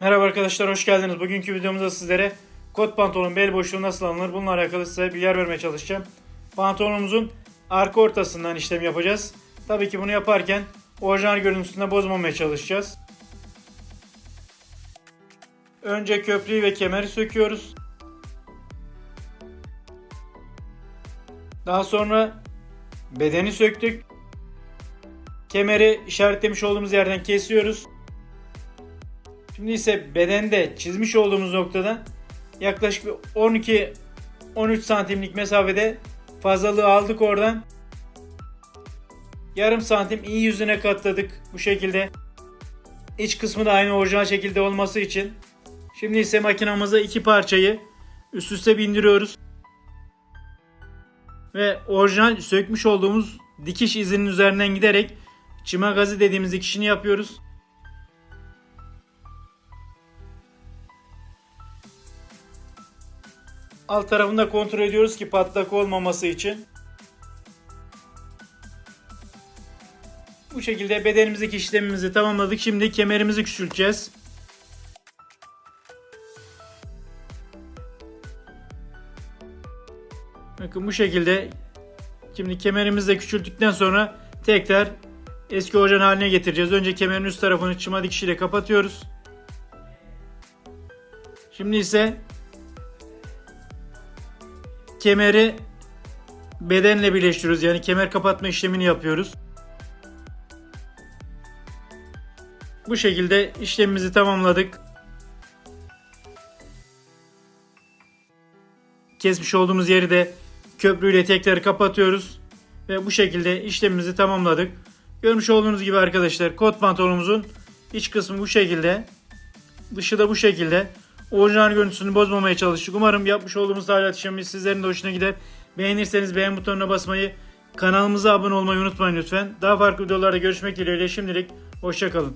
Merhaba arkadaşlar hoş geldiniz. Bugünkü videomuzda sizlere kot pantolon bel boşluğu nasıl alınır bununla alakalı size bilgiler vermeye çalışacağım. Pantolonumuzun arka ortasından işlem yapacağız. Tabii ki bunu yaparken orijinal görüntüsünde bozmamaya çalışacağız. Önce köprüyü ve kemeri söküyoruz. Daha sonra bedeni söktük. Kemeri işaretlemiş olduğumuz yerden kesiyoruz. Şimdi ise bedende çizmiş olduğumuz noktadan yaklaşık bir 12-13 santimlik mesafede fazlalığı aldık oradan. Yarım santim iyi yüzüne katladık bu şekilde. İç kısmı da aynı orijinal şekilde olması için. Şimdi ise makinamıza iki parçayı üst üste bindiriyoruz. Ve orijinal sökmüş olduğumuz dikiş izinin üzerinden giderek çima gazı dediğimiz dikişini yapıyoruz. Alt tarafında kontrol ediyoruz ki patlak olmaması için. Bu şekilde bedenimizdeki işlemimizi tamamladık. Şimdi kemerimizi küçülteceğiz. Bakın bu şekilde şimdi kemerimizi de küçülttükten sonra tekrar eski orijinal haline getireceğiz. Önce kemerin üst tarafını çıma dikişiyle kapatıyoruz. Şimdi ise kemeri bedenle birleştiriyoruz. Yani kemer kapatma işlemini yapıyoruz. Bu şekilde işlemimizi tamamladık. Kesmiş olduğumuz yeri de köprüyle tekrar kapatıyoruz. Ve bu şekilde işlemimizi tamamladık. Görmüş olduğunuz gibi arkadaşlar kot pantolonumuzun iç kısmı bu şekilde. Dışı da bu şekilde. Orijinal görüntüsünü bozmamaya çalıştık. Umarım yapmış olduğumuz tadilat işlemimiz sizlerin de hoşuna gider. Beğenirseniz beğen butonuna basmayı, kanalımıza abone olmayı unutmayın lütfen. Daha farklı videolarda görüşmek dileğiyle şimdilik hoşçakalın.